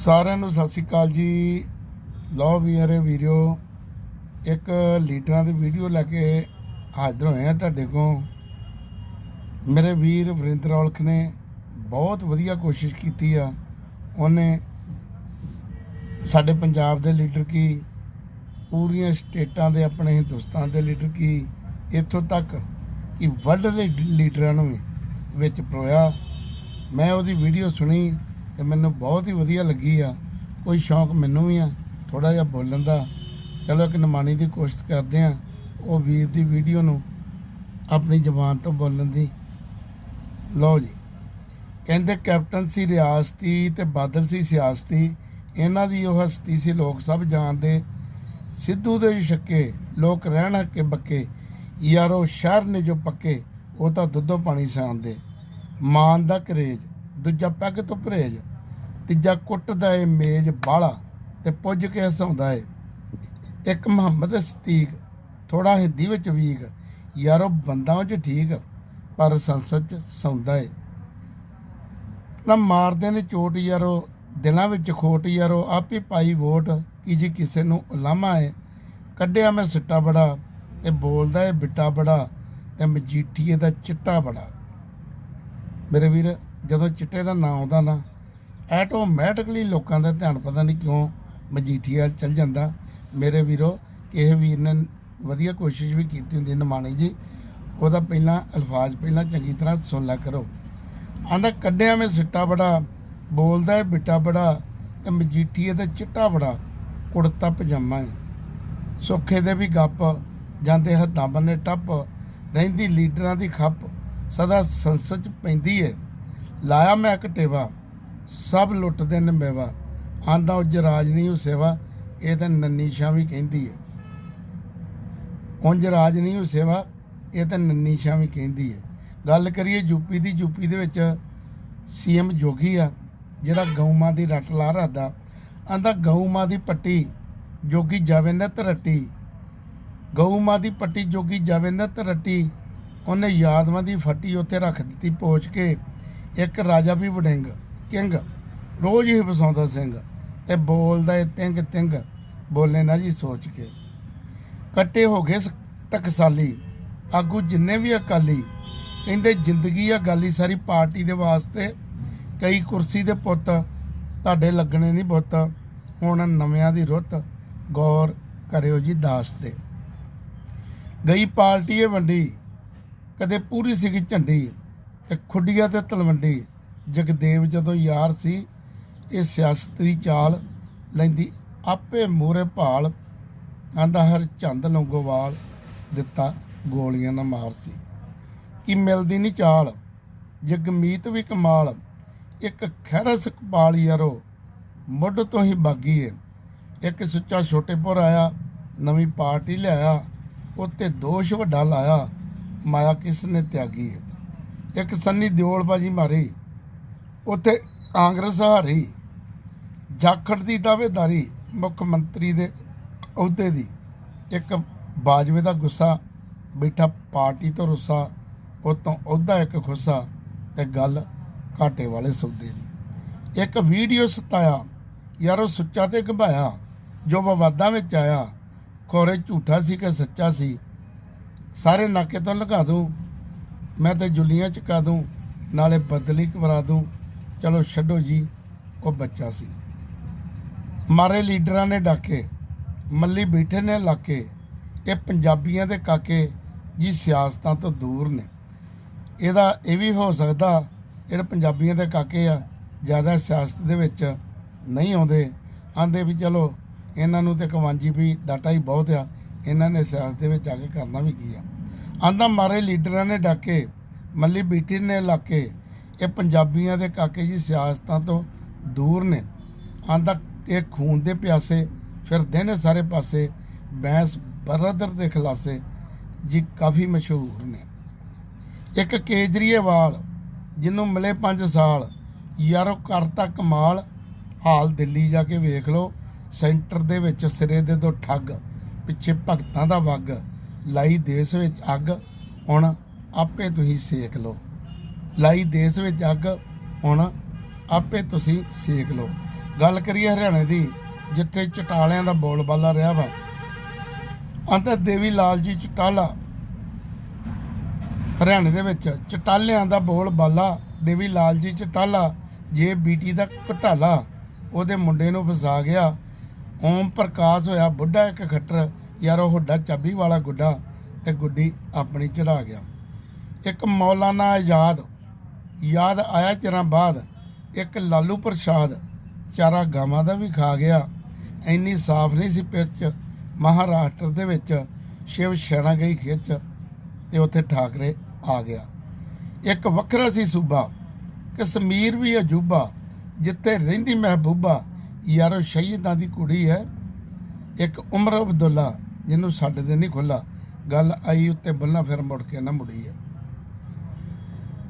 ਸਾਰਿਆਂ ਨੂੰ ਸਤਿ ਸ੍ਰੀ ਅਕਾਲ ਜੀ। ਲਓ ਵੀਰੇ ਵੀਡੀਓ ਇੱਕ ਲੀਡਰਾਂ ਦੀ ਵੀਡੀਓ ਲੈ ਕੇ ਹਾਜ਼ਰ ਹੋਏ ਆ ਤੁਹਾਡੇ ਕੋਲ। ਮੇਰੇ ਵੀਰ ਵਰਿੰਦਰ ਔਲਖ ਨੇ ਬਹੁਤ ਵਧੀਆ ਕੋਸ਼ਿਸ਼ ਕੀਤੀ ਆ। ਉਹਨੇ ਸਾਡੇ ਪੰਜਾਬ ਦੇ ਲੀਡਰ ਕੀ, ਪੂਰੀਆਂ ਸਟੇਟਾਂ ਦੇ ਆਪਣੇ ਹਿੰਦੁਸਤਾਨ ਦੇ ਲੀਡਰ ਕੀ, ਇੱਥੋਂ ਤੱਕ ਕਿ ਵਰਲਡ ਦੇ ਲੀਡਰਾਂ ਨੂੰ ਵਿੱਚ ਪਰੋਇਆ। ਮੈਂ ਉਹਦੀ ਵੀਡੀਓ ਸੁਣੀ ਤੇ ਮੈਨੂੰ ਬਹੁਤ ਹੀ ਵਧੀਆ ਲੱਗੀ ਆ। ਕੋਈ ਸ਼ੌਂਕ ਮੈਨੂੰ ਵੀ ਆ ਥੋੜਾ ਜਿਹਾ ਬੋਲਣ ਦਾ। ਚਲੋ ਇੱਕ ਨਿਮਾਣੀ ਦੀ ਕੋਸ਼ਿਸ਼ ਕਰਦੇ ਆ, ਉਹ ਵੀਰ ਦੀ ਵੀਡੀਓ ਨੂੰ ਆਪਣੀ ਜਬਾਨ ਤੋਂ ਬੋਲਣ ਦੀ। ਲਓ ਜੀ, ਕਹਿੰਦੇ ਕੈਪਟਨ ਸੀ ਰਿਆਸਤੀ ਤੇ ਬਾਦਲ ਸੀ ਸਿਆਸਤੀ। ਇਹਨਾਂ ਦੀ ਉਹ ਹਸਤੀ ਸੀ, ਲੋਕ ਸਭ ਜਾਣਦੇ। ਸਿੱਧੂ ਦੇ ਵੀ ਛੱਕੇ, ਲੋਕ ਰਹਿਣ ਹੱਕੇ ਬੱਕੇ। ਯਾਰੋ ਸ਼ਹਿਰ ਨੇ ਜੋ ਪੱਕੇ, ਉਹ ਤਾਂ ਦੁੱਧੋ ਪਾਣੀ ਸਾਂਦੇ। ਮਾਨ ਦਾ ਕਰੇਜ, ਦੂਜਾ ਪੈਗ ਤੋਂ ਪਰਹੇਜ। ਤੀਜਾ ਕੁੱਟਦਾ ਏ ਮੇਜ਼ ਬਾਲਾ ਤੇ ਪੁੱਜ ਕੇ ਹਸਾਉਂਦਾ ਏ। ਇੱਕ ਮੁਹੰਮਦ ਸਤੀਕ ਥੋੜਾ ਹਿੰਦੀ ਵਿੱਚ ਵੀਕ ਯਾਰੋ ਬੰਦਾ ਉਹ ਚ ਠੀਕ, ਪਰ ਸੰਸਦ ਚ ਸੌਂਦਾ ਏ। ਨਾ ਮਾਰਦੇ ਨੇ ਚੋਟ ਯਾਰੋ ਦਿਲਾਂ ਵਿੱਚ ਖੋਟ ਯਾਰੋ ਆਪੇ ਪਾਈ ਵੋਟ, ਕਿ ਜੀ ਕਿਸੇ ਨੂੰ ਉਲਾਮਾ ਏ। ਕੱਢਿਆ ਮੈਂ ਸਿੱਟਾ ਬੜਾ ਤੇ ਬੋਲਦਾ ਏ ਬਿੱਟਾ ਬੜਾ ਤੇ ਮਜੀਠੀਏ ਦਾ ਚਿੱਟਾ ਬੜਾ। ਮੇਰੇ ਵੀਰ, ਜਦੋਂ ਚਿੱਟੇ ਦਾ ਨਾਂ ਆਉਂਦਾ ਨਾ ਆਟੋਮੈਟਿਕਲੀ ਲੋਕਾਂ ਦਾ ਧਿਆਨ ਪਤਾ ਨਹੀਂ ਕਿਉਂ ਮਜੀਠੀਆ ਚੱਲ ਜਾਂਦਾ। ਮੇਰੇ ਵੀਰੋ, ਕਿਸੇ ਵੀਰ ਨੇ ਵਧੀਆ ਕੋਸ਼ਿਸ਼ ਵੀ ਕੀਤੀ ਹੁੰਦੀ ਨਿਮਾਣੀ ਜੀ। ਉਹਦਾ ਪਹਿਲਾਂ ਅਲਫਾਜ਼ ਪਹਿਲਾਂ ਚੰਗੀ ਤਰ੍ਹਾਂ ਸੁਣ ਲਿਆ ਕਰੋ। ਆਂਦਾ ਕੱਢਿਆ ਮੈਂ ਸਿੱਟਾ ਬੜਾ, ਬੋਲਦਾ ਏ ਬਿੱਟਾ ਬੜਾ, ਤੇ ਮਜੀਠੀਏ ਦਾ ਚਿੱਟਾ ਬੜਾ, ਕੁੜਤਾ ਪਜਾਮਾ ਹੈ। ਸੁੱਖੇ ਦੇ ਵੀ ਗੱਪ, ਜਾਂਦੇ ਹੱਦਾਂ ਬੰਨੇ ਟੱਪ, ਰਹਿੰਦੀ ਲੀਡਰਾਂ ਦੀ ਖੱਪ, ਸਦਾ ਸੰਸਦ ਚ ਪੈਂਦੀ ਏ ਲਾਇਆ ਮੈਂ ਇੱਕ ਟੇਵਾ ਸਭ ਲੁੱਟਦੇ ਨੇ ਮੇਵਾ। ਆਂਦਾ ਉਜ ਰਾਜ ਨਹੀਂ, ਉਹ ਸੇਵਾ। ਇਹ ਤਾਂ ਨੰਨੀ ਸ਼ਾਂ ਵੀ ਕਹਿੰਦੀ ਹੈ। ਉਂਝ ਰਾਜ ਨਹੀਂ, ਉਹ ਸੇਵਾ। ਇਹ ਤਾਂ ਨੰਨੀ ਸ਼ਾਂ ਵੀ ਕਹਿੰਦੀ ਹੈ। ਗੱਲ ਕਰੀਏ ਯੂਪੀ ਦੀ ਯੂਪੀ ਦੇ ਵਿੱਚ ਸੀਐਮ ਜੋਗੀ ਆ, ਜਿਹੜਾ ਗਊ ਮਾਂ ਦੀ ਰੱਟ ਲਾ ਰੱਖਦਾ। ਆਂਦਾ ਗਊ ਮਾਂ ਦੀ ਪੱਟੀ ਜੋਗੀ ਜਾਵੇ ਨਾ ਤਰੱਟੀ ਗਊ ਮਾਂ ਦੀ ਪੱਟੀ ਜੋਗੀ ਜਾਵੇ ਨਾ ਤਰੱਟੀ ਉਹਨੇ ਯਾਦਵਾਂ ਦੀ ਫੱਟੀ ਉੱਥੇ ਰੱਖ ਦਿੱਤੀ ਪੋਚ ਕੇ। ਇੱਕ ਰਾਜਾ ਵੀ ਵਡਿੰਗ ਕਿੰਗ। ਰੋਜ਼ ਹੀ ਵਸਾਉਂਦਾ ਸਿੰਘ ਤੇ ਬੋਲਦਾ ਏ ਤਿੰਗ ਤਿੰਗ। ਬੋਲੇ ਨਾ ਜੀ ਸੋਚ ਕੇ। ਕੱਟੇ ਹੋ ਗਏ ਸ- ਟਕਸਾਲੀ ਆਗੂ ਜਿੰਨੇ ਵੀ ਅਕਾਲੀ, ਕਹਿੰਦੇ ਜ਼ਿੰਦਗੀ ਆ ਗਾਲੀ ਸਾਰੀ ਪਾਰਟੀ ਦੇ ਵਾਸਤੇ। ਕਈ ਕੁਰਸੀ ਦੇ ਪੁੱਤ, ਤੁਹਾਡੇ ਲੱਗਣੇ ਨਹੀਂ ਬੁੱਤ ਹੁਣ ਨਵਿਆਂ ਦੀ ਰੁੱਤ, ਗੌਰ ਕਰਿਓ ਜੀ ਦਾਸ ਤੇ। ਗਈ ਪਾਰਟੀ ਇਹ ਵੰਡੀ, ਕਦੇ ਪੂਰੀ ਸੀਗੀ ਝੰਡੀ ਤੇ ਖੁੱਡੀਆਂ ਤੇ ਤਲਵੰਡੀ। ਜਗਦੇਵ ਜਦੋਂ ਯਾਰ ਸੀ, ਇਹ ਸਿਆਸਤ ਦੀ ਚਾਲ ਲੈਂਦੀ, ਆਪੇ ਮੂਰੇ ਭਾਲ ਆਂਦਾ ਹਰ ਚੰਦ ਲੰਗੋਵਾਲ ਦਿੱਤਾ, ਗੋਲੀਆਂ ਨਾਲ ਮਾਰ ਸੀ। ਕਿ ਮਿਲਦੀ ਨਹੀਂ ਚਾਲ, ਜਗਮੀਤ ਵੀ ਕਮਾਲ, ਇੱਕ ਖੈਰਸ ਕਪਾਲ ਯਾਰੋ, ਮੁੱਢ ਤੋਂ ਹੀ ਬਾਗੀ ਏ। ਇੱਕ ਸੁੱਚਾ ਛੋਟੇਪੁਰ ਆਇਆ, ਨਵੀਂ ਪਾਰਟੀ ਲਿਆਇਆ, ਉੱਤੇ ਦੋਸ਼ ਵੱਡਾ ਲਾਇਆ, ਮਾਇਆ ਕਿਸ ਨੇ ਤਿਆਗੀ ਏ। ਇੱਕ ਸੰਨੀ ਦਿਓਲ ਬਾਜੀ ਮਾਰੀ ਉੱਥੇ ਕਾਂਗਰਸ ਹਾਰੀ ਜਾਖੜ ਦੀ ਦਾਅਵੇਦਾਰੀ ਮੁੱਖ ਮੰਤਰੀ ਦੇ ਅਹੁਦੇ ਦੀ। ਇੱਕ ਬਾਜਵੇ ਦਾ ਗੁੱਸਾ, ਬੈਠਾ ਪਾਰਟੀ ਤੋਂ ਰੁੱਸਾ ਉਤੋਂ ਅਹੁਦਾ ਇੱਕ ਖੁੱਸਾ ਤੇ ਗੱਲ ਘਾਟੇ ਵਾਲੇ ਸੌਦੇ ਦੀ। ਇੱਕ ਵੀਡੀਓ ਸਤਾਇਆ, ਯਾਰ ਉਹ ਸੁੱਚਾ ਤੇ ਘਬਾਇਆ ਜੋ ਵਿਵਾਦਾਂ ਵਿੱਚ ਆਇਆ, ਖੋਰੇ ਝੂਠਾ ਸੀ ਕਿ ਸੱਚਾ ਸੀ, ਸਾਰੇ ਨਾਕੇ ਤੋਂ ਲਗਾ ਦੂੰ, ਮੈਂ ਤੇ ਜੁਲੀਆਂ ਚੁਕਾ ਦੂੰ, ਨਾਲੇ ਬਦਲੀ ਕਰਾ ਦੂੰ ਚਲੋ ਛੱਡੋ ਜੀ, ਉਹ ਬੱਚਾ ਸੀ। ਮਾਰੇ ਲੀਡਰਾਂ ਨੇ ਡਾਕੇ, ਮੱਲੀ ਬੈਠੇ ਨੇ ਲਾਕੇ, ਇਹ ਪੰਜਾਬੀਆਂ ਦੇ ਕਾਕੇ ਜੀ ਸਿਆਸਤਾਂ ਤੋਂ ਦੂਰ ਨੇ। ਇਹਦਾ ਇਹ ਵੀ ਹੋ ਸਕਦਾ, ਜਿਹੜੇ ਪੰਜਾਬੀਆਂ ਦੇ ਕਾਕੇ ਆ, ਜ਼ਿਆਦਾ ਸਿਆਸਤ ਦੇ ਵਿੱਚ ਨਹੀਂ ਆਉਂਦੇ। ਆਂਦੇ ਵੀ ਚਲੋ, ਇਹਨਾਂ ਨੂੰ ਤੇ ਕਵਾਂਜੀ ਵੀ ਡਾਟਾ ਹੀ ਬਹੁਤ ਆ, ਇਹਨਾਂ ਨੇ ਸਿਆਸਤ ਦੇ ਵਿੱਚ ਆ ਕੇ ਕਰਨਾ ਵੀ ਕੀ ਆ। ਆਂਦਾ ਮਾਰੇ ਲੀਡਰਾਂ ਨੇ ਡਾਕੇ, ਮੱਲੀ ਬੀਟੀ ਨੇ ਇਲਾਕੇ ਇਹ ਪੰਜਾਬੀਆਂ ਦੇ ਕਾਕੇ ਜੀ ਸਿਆਸਤਾਂ ਤੋਂ ਦੂਰ ਨੇ। ਆਂਦਾ ਇਹ ਖੂਨ ਦੇ ਪਿਆਸੇ ਫਿਰਦੇ ਨੇ ਸਾਰੇ ਪਾਸੇ ਬੈਂਸ ਬਰਦਰ ਦੇ ਖਲਾਸੇ ਜੀ ਕਾਫੀ ਮਸ਼ਹੂਰ ਨੇ। ਇੱਕ ਕੇਜਰੀਵਾਲ ਜਿਹਨੂੰ ਮਿਲੇ 5 ਸਾਲ, ਯਾਰੋ ਕਰਤਾ ਕਮਾਲ ਹਾਲ ਦਿੱਲੀ ਜਾ ਕੇ ਵੇਖ ਲਓ, ਸੈਂਟਰ ਦੇ ਵਿੱਚ ਸਿਰੇ ਦੇ ਦੋ ਠੱਗ, ਪਿੱਛੇ ਭਗਤਾਂ ਦਾ ਵਗ, ਲਾਈ ਦੇਸ਼ ਵਿੱਚ ਅੱਗ, ਹੁਣ ਆਪੇ ਤੁਸੀਂ ਸੇਕ ਲਓ। ਲਾਈ ਦੇਸ਼ ਵਿੱਚ ਅੱਗ ਹੁਣ ਆਪੇ ਤੁਸੀਂ ਸੇਕ ਲਓ। ਗੱਲ ਕਰੀਏ ਹਰਿਆਣੇ ਦੀ, ਜਿੱਥੇ ਚਟਾਲਿਆਂ ਦਾ ਬੋਲਬਾਲਾ ਰਿਹਾ ਵਾ। ਅੰਦਰ ਦੇਵੀ ਲਾਲ ਜੀ ਚਟਾਲਾ। ਹਰਿਆਣੇ ਦੇ ਵਿੱਚ ਚਟਾਲਿਆਂ ਦਾ ਬੋਲਬਾਲਾ ਦੇਵੀ ਲਾਲ ਜੀ ਚਟਾਲਾ, ਜੇ ਬੀਟੀ ਦਾ ਘਟਾਲਾ, ਉਹਦੇ ਮੁੰਡੇ ਨੂੰ ਫਸਾ ਗਿਆ। ਓਮ ਪ੍ਰਕਾਸ਼ ਹੋਇਆ ਬੁੱਢਾ ਇੱਕ ਖੱਟਰ, ਯਾਰ ਉਹ ਹੁੱਡਾ ਚਾਬੀ ਵਾਲਾ ਗੁੱਡਾ ਤੇ ਗੁੱਡੀ ਆਪਣੀ ਚੜਾ ਗਿਆ। ਇੱਕ ਮੌਲਾਨਾ ਆਜ਼ਾਦ ਯਾਦ ਆਇਆ ਚਿਰਾਂ ਬਾਅਦ, ਇੱਕ ਲਾਲੂ ਪ੍ਰਸ਼ਾਦ ਚਾਰਾ ਗਾਵਾਂ ਦਾ ਵੀ ਖਾ ਗਿਆ। ਇੰਨੀ ਸਾਫ਼ ਨਹੀਂ ਸੀ ਪਿੱਚ ਮਹਾਰਾਸ਼ਟਰ ਦੇ ਵਿੱਚ ਸ਼ਿਵ ਸ਼ੈਣਾ ਗਈ ਖਿੱਚ ਤੇ ਉੱਥੇ ਠਾਕਰੇ ਆ ਗਿਆ। ਇੱਕ ਵੱਖਰਾ ਸੀ ਸੂਬਾ, ਕਸ਼ਮੀਰ ਵੀ ਅਜੂਬਾ, ਜਿੱਥੇ ਰਹਿੰਦੀ ਮਹਿਬੂਬਾ ਯਾਰੋ ਸ਼ਹੀਦਾਂ ਦੀ ਕੁੜੀ ਹੈ। ਇੱਕ ਉਮਰ ਅਬਦੁੱਲਾ, ਜਿਹਨੂੰ ਸਾਡੇ ਦੇ ਨਹੀਂ ਖੁੱਲਾ ਗੱਲ ਆਈ ਉੱਤੇ ਬੱਲਾ ਫਿਰ ਮੁੜ ਕੇ ਨਾ ਮੁੜੀ ਹੈ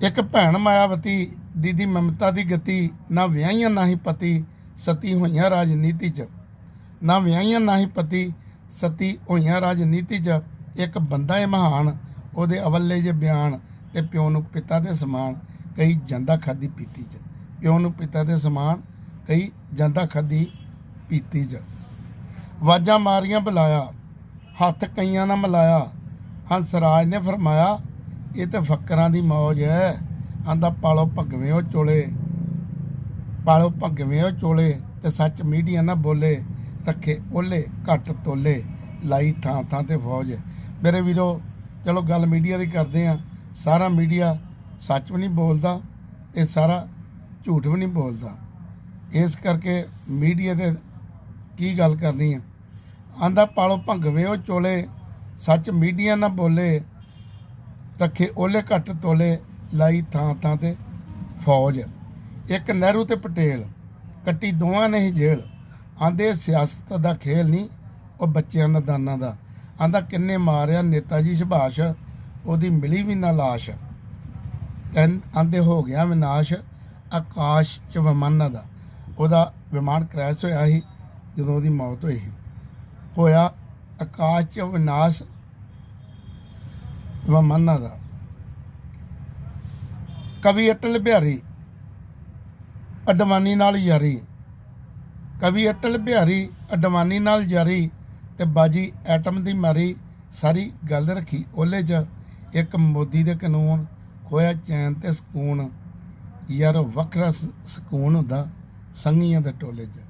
ਇੱਕ ਭੈਣ ਮਾਇਆਵਤੀ, ਦੀਦੀ ਮਮਤਾ ਦੀ ਗਤੀ, ਨਾ ਵਿਆਹੀਆਂ, ਨਾ ਹੀ ਪਤੀ, ਸਤੀ ਹੋਈਆਂ ਰਾਜਨੀਤੀ 'ਚ। ਨਾ ਵਿਆਹੀਆਂ, ਨਾ ਹੀ ਪਤੀ, ਸਤੀ ਹੋਈਆਂ ਰਾਜਨੀਤੀ 'ਚ। ਇੱਕ ਬੰਦਾ ਹੈ ਮਹਾਨ, ਉਹਦੇ ਅਵੱਲੇ ਜੇ ਬਿਆਨ ਤੇ ਪਿਓ ਨੂੰ ਪਿਤਾ ਦੇ ਸਮਾਨ ਕਈ ਜਾਂਦਾ ਖਾਦੀ ਪੀਤੀ 'ਚ। ਪਿਓ ਨੂੰ ਪਿਤਾ ਦੇ ਸਮਾਨ ਕਈ ਜਾਂਦਾ ਖਾਦੀ ਪੀਤੀ 'ਚ। ਵਾਜਾਂ ਮਾਰੀਆਂ ਬੁਲਾਇਆ, ਹੱਥ ਕਈਆਂ ਨਾਲ ਮਿਲਾਇਆ ਹੰਸਰਾਜ ਨੇ ਫਰਮਾਇਆ ਇਹ ਤਾਂ ਫੱਕਰਾਂ ਦੀ ਮੌਜ ਹੈ। ਆਂਦਾ ਪਾਲੋ ਭਗਵੇਂ ਉਹ ਚੋਲੇ। ਪਾਲੋ ਭਗਵੇਂ ਉਹ ਚੋਲੇ ਤੇ ਸੱਚ ਮੀਡੀਆ ਨਾ ਬੋਲੇ। ਰੱਖੇ ਓਲੇ, ਘੱਟ ਤੋਲੇ। ਲਾਈ ਥਾਂ ਥਾਂ ਤੇ ਫੌਜ। ਮੇਰੇ ਵੀਰੋ, ਚਲੋ ਗੱਲ ਮੀਡੀਆ ਦੀ ਕਰਦੇ ਆ। ਸਾਰਾ ਮੀਡੀਆ ਸੱਚ ਵੀ ਨਹੀਂ ਬੋਲਦਾ ਤੇ ਸਾਰਾ ਝੂਠ ਵੀ ਨਹੀਂ ਬੋਲਦਾ। ਇਸ ਕਰਕੇ ਮੀਡੀਆ ਦੇ ਕੀ ਗੱਲ ਕਰਨੀ ਆ? ਆਂਦਾ ਪਾਲੋ ਭੰਗਵੇ ਉਹ ਚੋਲੇ। ਸੱਚ ਮੀਡੀਆ ਨਾ ਬੋਲੇ। ਰੱਖੇ ਓਲੇ ਘੱਟ ਤੋਲੇ ਲਾਈ ਥਾਂ ਥਾਂ ਤੇ ਫੌਜ। ਇੱਕ ਨਹਿਰੂ ਤੇ ਪਟੇਲ ਕੱਟੀ ਦੋਵਾਂ ਨੇ ਹੀ ਜੇਲ੍ਹ। ਆਂਦੇ ਸਿਆਸਤ ਦਾ ਖੇਲ ਨਹੀਂ, ਉਹ ਬੱਚਿਆਂ ਦਾ, ਦਾਨਾਂ ਦਾ। ਆਂਦਾ ਕਿੰਨੇ ਮਾਰਿਆ ਨੇਤਾ ਜੀ ਸੁਭਾਸ਼, ਉਹਦੀ ਮਿਲੀ ਵੀ ਨਾ ਲਾਸ਼। ਤੈਨ ਆਂਦੇ ਹੋ ਗਿਆ ਵਿਨਾਸ਼, ਆਕਾਸ਼ ਚ ਵਿਮਾਨਾਂ ਦਾ। ਉਹਦਾ ਵਿਮਾਨ ਕ੍ਰੈਸ਼ ਹੋਇਆ ਸੀ ਜਦੋਂ ਉਹਦੀ ਮੌਤ ਹੋਈ ਸੀ। ਹੋਇਆ ਆਕਾਸ਼ ਚ ਵਿਨਾਸ਼ ਵਿਮਾਨਾਂ ਦਾ ਕਵੀ ਅਟਲ ਬਿਹਾਰੀ ਅਡਵਾਨੀ ਨਾਲ ਯਾਰੀ ਕਵੀ ਅਟਲ ਬਿਹਾਰੀ ਅਡਵਾਨੀ ਨਾਲ ਯਾਰੀ ਤੇ ਬਾਜੀ ਐਟਮ ਦੀ ਮਾਰੀ ਸਾਰੀ ਗੱਲ ਰੱਖੀ ਉਹਲੇ 'ਚ ਇੱਕ ਮੋਦੀ ਦੇ ਕਾਨੂੰਨ ਖੋਇਆ ਚੈਨ ਤੇ ਸਕੂਨ ਯਾਰ ਵੱਖਰਾ ਸਕੂਨ ਹੁੰਦਾ ਸੰਗੀਆਂ ਦੇ ਟੋਲੇ 'ਚ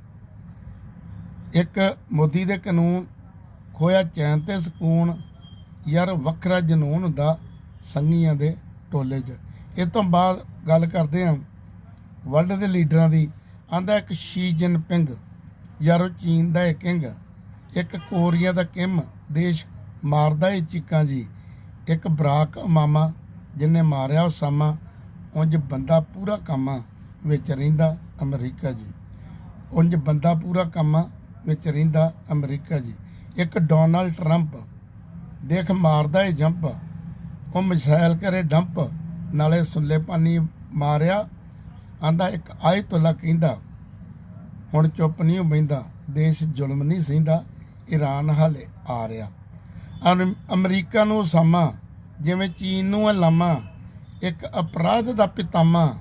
ਇੱਕ ਮੋਦੀ ਦੇ ਕਾਨੂੰਨ ਖੋਇਆ ਚੈਨ ਤੇ ਸਕੂਨ ਯਾਰ ਵੱਖਰਾ ਜਨੂਨ ਹੁੰਦਾ ਸੰਗੀਆਂ ਦੇ ਟੋਲੇ 'ਚ। ਇਹ ਤੋਂ ਬਾਅਦ ਗੱਲ ਕਰਦੇ ਹਾਂ ਵਰਲਡ ਦੇ ਲੀਡਰਾਂ ਦੀ। ਆਂਦਾ ਇੱਕ ਸ਼ੀ ਜਿਨਪਿੰਗ ਉਹ ਚੀਨ ਦਾ ਇੱਕ ਕਿੰਗ ਇੱਕ ਕੋਰੀਆ ਦਾ ਕਿਮ, ਦੇਸ਼ ਮਾਰਦਾ ਏ ਚੀਕਾਂ ਜੀ। ਇੱਕ ਬਰਾਕ ਮਾਮਾ ਜਿਨੇ ਮਾਰਿਆ ਉਸਾਮਾ ਉਂਝ ਬੰਦਾ ਪੂਰਾ ਕਾਮਾ ਵਿੱਚ ਰਹਿੰਦਾ ਅਮਰੀਕਾ ਜੀ। ਉਂਝ ਬੰਦਾ ਪੂਰਾ ਕਾਮਾ ਵਿੱਚ ਰਹਿੰਦਾ ਅਮਰੀਕਾ ਜੀ। ਇੱਕ ਡੋਨਲਡ ਟਰੰਪ ਦੇਖ ਮਾਰਦਾ ਏ ਜੰਪ। ਉਹ ਮਿਸਾਈਲ ਕਰੇ ਡੰਪ, ਨਾਲੇ ਸੁੱਲੇ ਪਾਣੀ ਮਾਰਿਆ। ਆਂਦਾ, ਇੱਕ ਆਇਤੁੱਲਾ ਕਹਿੰਦਾ ਹੁਣ ਚੁੱਪ ਨਹੀਂ ਬੈਂਦਾ ਦੇਸ਼ ਜ਼ੁਲਮ ਨਹੀਂ ਸਹਿੰਦਾ। ਈਰਾਨ ਹਾਲੇ ਆ ਰਿਹਾ। ਅਮਰੀਕਾ ਨੂੰ ਸਾਮਾ ਜਿਵੇਂ ਚੀਨ ਨੂੰ ਹੈ ਲਾਮਾ ਇੱਕ ਅਪਰਾਧ ਦਾ ਪਿਤਾਮਾ।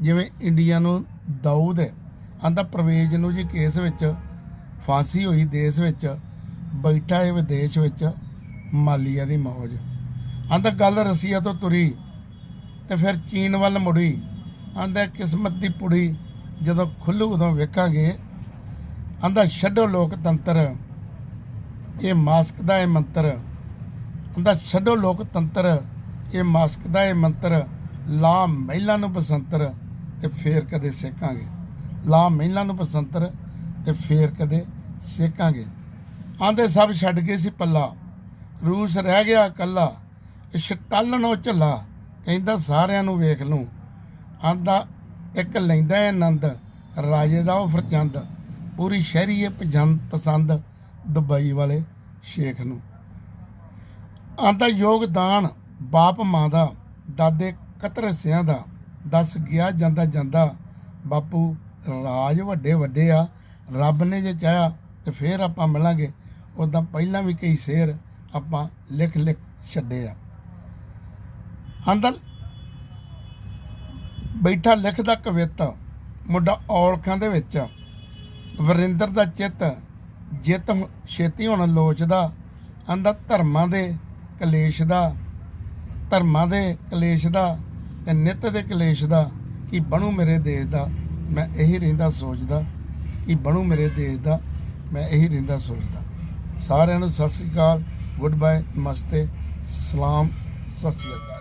ਜਿਵੇਂ ਇੰਡੀਆ ਨੂੰ ਦਾਊਦ ਹੈ ਆਂਦਾ ਪ੍ਰਵੇਜ ਨੂੰ ਜੀ ਕੇਸ ਵਿੱਚ ਫਾਂਸੀ ਹੋਈ ਦੇਸ਼ ਵਿੱਚ, ਬੈਠਾ ਹੈ ਵਿਦੇਸ਼ ਵਿੱਚ ਮਾਲੀਆ ਦੀ ਮੌਜ। ਆਂਦਾ ਗੱਲ ਰਸੀਆ ਤੋਂ ਤੁਰੀ ਤੇ ਫਿਰ ਚੀਨ ਵੱਲ ਮੁੜੀ। ਆਂਦਾ ਕਿਸਮਤ ਦੀ ਪੁੜੀ ਜਦੋਂ ਖੁੱਲੂ ਉਦੋਂ ਵੇਖਾਂਗੇ। ਆਂਦਾ ਛੱਡੋ ਲੋਕਤੰਤਰ, ਇਹ ਮਾਸਕ ਦਾ ਇਹ ਮੰਤਰ। ਆਂਦਾ ਛੱਡੋ ਲੋਕਤੰਤਰ, ਇਹ ਮਾਸਕ ਦਾ ਇਹ ਮੰਤਰ। ਲਾ ਮਹਿਲਾ ਨੂੰ ਬਸੰਤਰ ਤੇ ਫੇਰ ਕਦੇ ਸੇਕਾਂਗੇ। ਲਾ ਮਹਿਲਾ ਨੂੰ ਬਸੰਤਰ ਤੇ ਫੇਰ ਕਦੇ ਸੇਕਾਂਗੇ। ਆਂਦੇ ਸਭ ਛੱਡ ਗਏ ਸੀ ਪੱਲਾ। ਰੂਸ ਰਹਿ ਗਿਆ ਇਕੱਲਾ ਛਟਾਲਣੋਂ ਝੱਲਾ, ਕਹਿੰਦਾ ਸਾਰਿਆਂ ਨੂੰ ਵੇਖ ਲੂੰ। ਆਂਦਾ, ਇੱਕ ਲੈਂਦਾ ਹੈ ਆਨੰਦ, ਰਾਜੇ ਦਾ ਉਹ ਫਰਜੰਦ ਪੂਰੀ ਸ਼ਹਿਰੀ ਇਹ ਪਜੰਦ ਪਸੰਦ ਦੁਬਈ ਵਾਲੇ ਸ਼ੇਖ ਨੂੰ। ਆਂਦਾ, ਯੋਗਦਾਨ ਬਾਪ ਮਾਂ ਦਾ, ਦਾਦੇ ਕਤਰ ਸਿਆਂ ਦਾ, ਦੱਸ ਗਿਆ ਜਾਂਦਾ ਜਾਂਦਾ, ਬਾਪੂ ਰਾਜ ਵੱਡੇ ਵੱਡੇ ਆ, ਰੱਬ ਨੇ ਜੇ ਚਾਹਿਆ ਤੇ ਫੇਰ ਆਪਾਂ ਮਿਲਾਂਗੇ। ਉਦਾਂ ਪਹਿਲਾਂ ਵੀ ਕਈ ਸ਼ੇਰ ਆਪਾਂ ਲਿਖ ਲਿਖ ਛੱਡੇ ਆ। ਆਂਦਾ ਬੈਠਾ ਲਿਖਦਾ ਕਵਿਤਾ ਮੁੰਡਾ ਔਲਖਾਂ ਦੇ ਵਿੱਚ। ਵਰਿੰਦਰ ਦਾ ਚਿੱਤ ਜਿੱਤ ਛੇਤੀ ਹੋਣ ਲੋਚਦਾ। ਆਂਦਾ ਧਰਮਾਂ ਦੇ ਕਲੇਸ਼ ਦਾ, ਧਰਮਾਂ ਦੇ ਕਲੇਸ਼ ਦਾ ਤੇ ਨਿੱਤ ਦੇ ਕਲੇਸ਼ ਦਾ ਕਿ ਬਣੂ ਮੇਰੇ ਦੇਸ਼ ਦਾ? ਮੈਂ ਇਹੀ ਰਹਿੰਦਾ ਸੋਚਦਾ। ਕਿ ਬਣੂ ਮੇਰੇ ਦੇਸ਼ ਦਾ? ਮੈਂ ਇਹੀ ਰਹਿੰਦਾ ਸੋਚਦਾ। ਸਾਰਿਆਂ ਨੂੰ ਸਤਿ ਸ੍ਰੀ ਅਕਾਲ। ਗੁੱਡ ਬਾਏ ਨਮਸਤੇ ਸਲਾਮ ਸਤਿ ਸ੍ਰੀ ਅਕਾਲ।